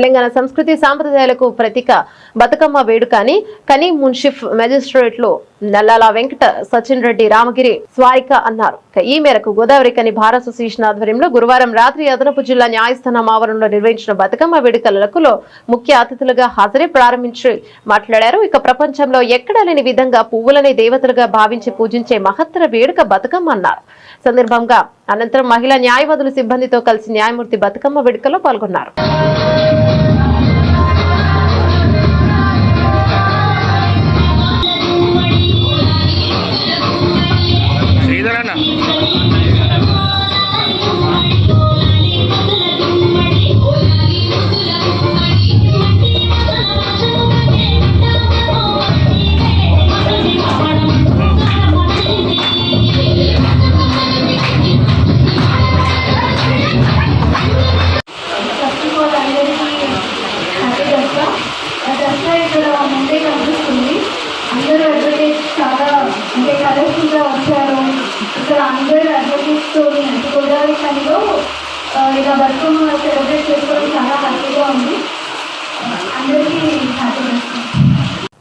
తెలంగాణ సంస్కృతి సాంప్రదాయాలకు ప్రతీక బతుకమ్మ వేడుక అని కనీ మున్షిఫ్ మెజిస్ట్రేట్లో నల్లాల వెంకట సచిన్ రెడ్డి రామగిరి స్వారిక అన్నారు. ఈ మేరకు గోదావరి కని భార అసోసియేషన్ ఆధ్వర్యంలో గురువారం రాత్రి అదనపు జిల్లా న్యాయస్థానం ఆవరణలో నిర్వహించిన బతుకమ్మ వేడుకలలో ముఖ్య అతిథులుగా హాజరై ప్రారంభించి మాట్లాడారు. ఇక ప్రపంచంలో ఎక్కడా లేని విధంగా పువ్వులని దేవతలుగా భావించి పూజించే మహత్తర వేడుక బతుకమ్మ అన్నారు. సందర్భంగా అనంతరం మహిళా న్యాయవాదుల సిబ్బందితో కలిసి న్యాయమూర్తి బతుకమ్మ వేడుకలో పాల్గొన్నారు. అందరూ అడ్వకేట్స్తో గోదావరి కానీలో ఇలా బతుకమ్మ సెలబ్రేట్ చేసుకోవడం చాలా హ్యాపీగా ఉంది. అందరికీ హ్యాపీ